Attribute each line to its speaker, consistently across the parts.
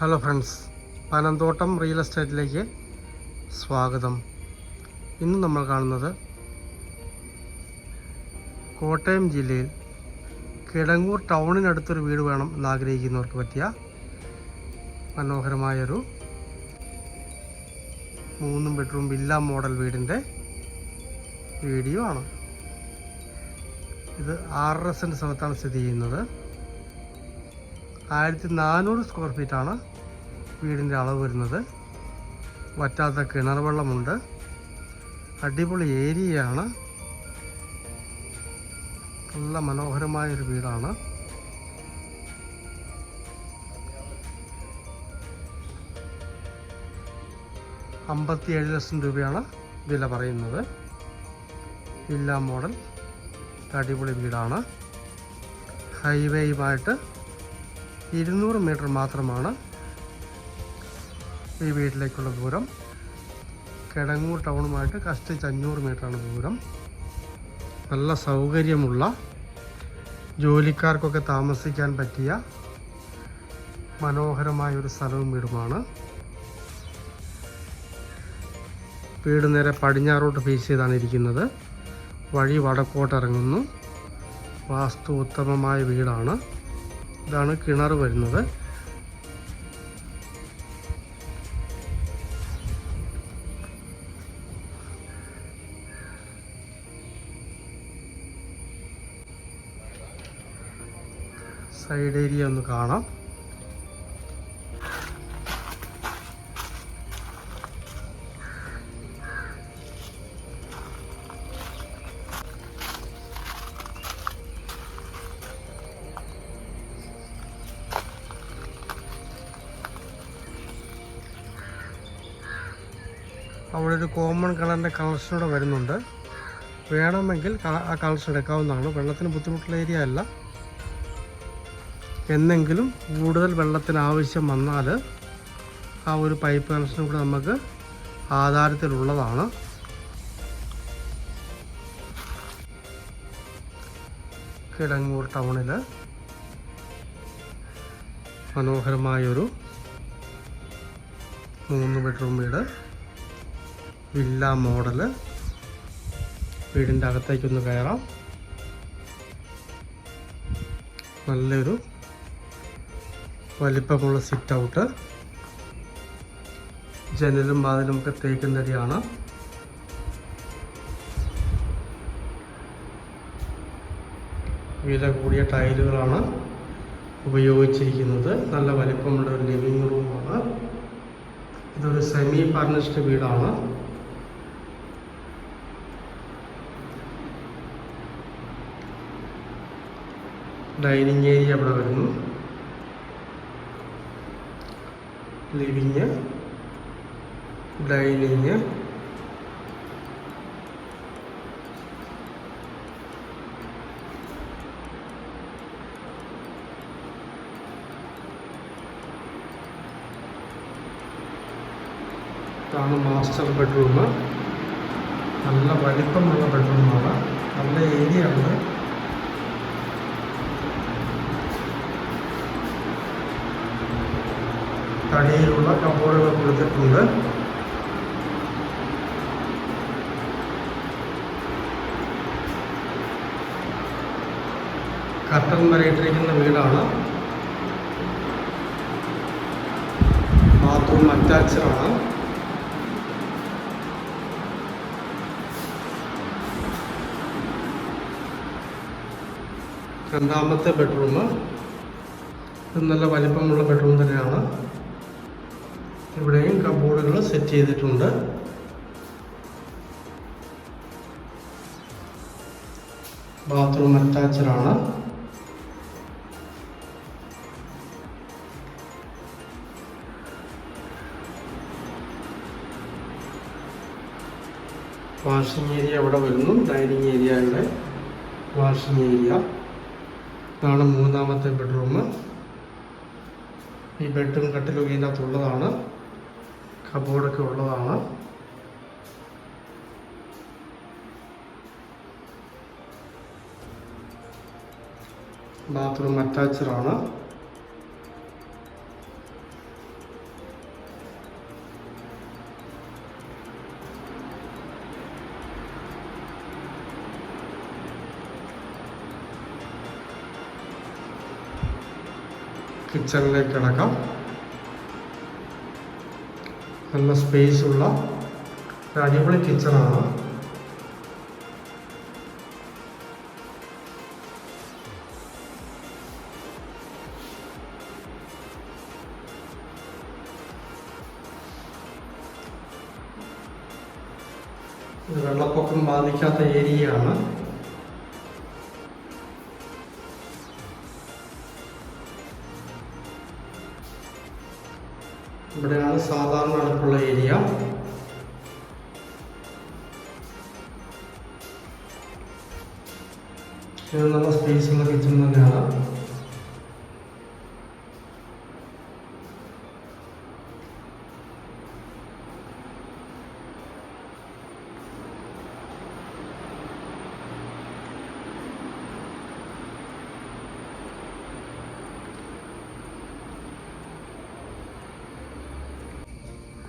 Speaker 1: Hello friends Panamthottam real എസ്റ്റേറ്റിലേക്ക് സ്വാഗതം. ഇന്ന് നമ്മൾ കാണുന്നത് കോട്ടയം ജില്ലയിൽ കിടങ്ങൂർ ടൗണിനടുത്തൊരു വീട് വേണം എന്നാഗ്രഹിക്കുന്നവർക്ക് പറ്റിയ മനോഹരമായൊരു മൂന്നും ബെഡ്റൂം വില്ല മോഡൽ വീടിന്റെ വീഡിയോ ആണ്. ഇത് ആറര സെന്റ് സ്ഥലത്താണ് സ്ഥിതി ചെയ്യുന്നത്. ആയിരത്തി നാനൂറ് സ്ക്വയർ ഫീറ്റാണ് വീടിന്റെ അളവ് വരുന്നത് വറ്റാത്ത കിണർ വെള്ളമുണ്ട് അടിപൊളി ഏരിയയാണ്. നല്ല മനോഹരമായൊരു വീടാണ്. അമ്പത്തിയേഴ് ലക്ഷം രൂപയാണ് വില പറയുന്നത്. Villa model. അടിപൊളി വീടാണ്. ഹൈവേയുമായിട്ട് ഇരുന്നൂറ് മീറ്റർ മാത്രമാണ് ഈ വീട്ടിലേക്കുള്ള ദൂരം. കിടങ്ങൂർ ടൗണുമായിട്ട് കഷ്ടിച്ച് അഞ്ഞൂറ് മീറ്ററാണ് ദൂരം. നല്ല സൗകര്യമുള്ള ജോലിക്കാർക്കൊക്കെ താമസിക്കാൻ പറ്റിയ മനോഹരമായ ഒരു സ്ഥലവും വീടുമാണ്. വീട് നേരെ പടിഞ്ഞാറോട്ട് ഫേസ് ചെയ്താണ് ഇരിക്കുന്നത്. വഴി വടക്കോട്ട് ഇറങ്ങുന്നു. വാസ്തു ഉത്തമമായ വീടാണ്. ഇതാണ് കിണർ വരുന്നത്. സൈഡ് ഏരിയ ഒന്ന് കാണാം. അവിടെ ഒരു കോമൺ കളറിന്റെ കളക്ഷനൂടെ വരുന്നുണ്ട്. വേണമെങ്കിൽ ആ കളക്ഷൻ എടുക്കാവുന്നതാണ്. വെള്ളത്തിന് ബുദ്ധിമുട്ടുള്ള ഏരിയ അല്ല. എന്നെങ്കിലും കൂടുതൽ വെള്ളത്തിന് ആവശ്യം വന്നാൽ ആ ഒരു പൈപ്പ് കണക്ഷനും കൂടെ നമുക്ക് ആധാരത്തിലുള്ളതാണ്. കിടങ്ങൂർ ടൗണിൽ മനോഹരമായൊരു മൂന്ന് ബെഡ്റൂം വീട് വില്ല മോഡൽ വീടിന്റെ അകത്തേക്കൊന്ന് കയറാം. നല്ലൊരു വലിപ്പമുള്ള സിറ്റ് ഔട്ട് ജനലും വാതിലും ഒക്കെ തേക്കും തടിയാണ് വില കൂടിയ ടൈലുകളാണ് ഉപയോഗിച്ചിരിക്കുന്നത്. നല്ല വലിപ്പമുള്ള ഒരു ലിവിങ് റൂമാണ് ഇതൊരു സെമി ഫർണിഷ്ഡ് വീടാണ്. ഡൈനിങ് ഏരിയ അവിടെ വരുന്നു. ലിവിങ് ഡൈനിങ് ഇതാണ് മാസ്റ്റർ ബെഡ്റൂം നല്ല വലിപ്പമുള്ള ബെഡ്റൂമാണ് നല്ല ഏരിയ ഉണ്ട് തടിയിലുള്ള കബോർഡുകൾ കൊടുത്തിട്ടുണ്ട്. കട്ടൻ വരയിട്ടിരിക്കുന്ന വീടാണ്. ബാത്റൂം അറ്റാച്ച്ഡ് ആണ്. രണ്ടാമത്തെ ബെഡ്റൂം. ഇത് നല്ല വലിപ്പമുള്ള ബെഡ്റൂം തന്നെയാണ്. ഇവിടെയും കബോർഡുകൾ സെറ്റ് ചെയ്തിട്ടുണ്ട്. ബാത്റൂം അറ്റാച്ച്ഡ് ആണ്. വാഷിംഗ് ഏരിയ അവിടെ വരുന്നു. ഡൈനിങ് ഏരിയ ഇവിടെ വാഷിംഗ് ഏരിയ ഇതാണ് മൂന്നാമത്തെ ബെഡ്റൂം ഈ ബെഡും കട്ടിലും ഇതിനകത്തുള്ളതാണ്. കബോർഡൊക്കെ ഉള്ളതാണ്. ബാത്റൂം അറ്റാച്ചഡാണ്. കിച്ചണിലേക്ക് കിടക്കാം. നല്ല സ്പേസ് ഉള്ള ഒരു അടിപൊളി കിച്ചണാണ് ഇത് വെള്ളപ്പൊക്കം ബാധിക്കാത്ത ഏരിയയാണ് ഇവിടെയാണ് സാധാരണ അടുപ്പുള്ള ഏരിയ. സ്പേസ് ഉള്ള കിച്ചൺ തന്നെയാണ്.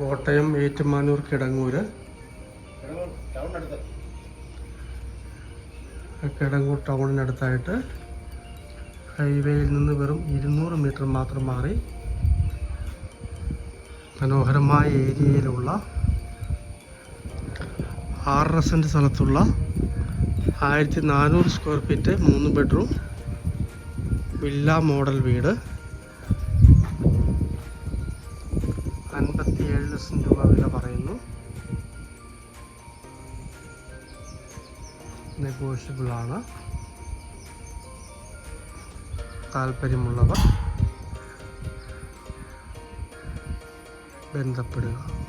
Speaker 1: കോട്ടയം ഏറ്റുമാനൂർ കിടങ്ങൂര്. കിടങ്ങൂർ ടൗണിനടുത്തായിട്ട് ഹൈവേയിൽ നിന്ന് വെറും ഇരുന്നൂറ് മീറ്റർ മാത്രം മാറി മനോഹരമായ ഏരിയയിലുള്ള ആറ് സെന്റ് സ്ഥലത്തുള്ള ആയിരത്തി നാനൂറ് സ്ക്വയർ ഫീറ്റ് മൂന്ന് ബെഡ്റൂം വില്ല മോഡൽ വീട്. ലക്ഷം രൂപ വില പറയുന്നു. നെഗോഷ്യബിൾ ആണ്. താല്പര്യമുള്ളവർ ബന്ധപ്പെടുക.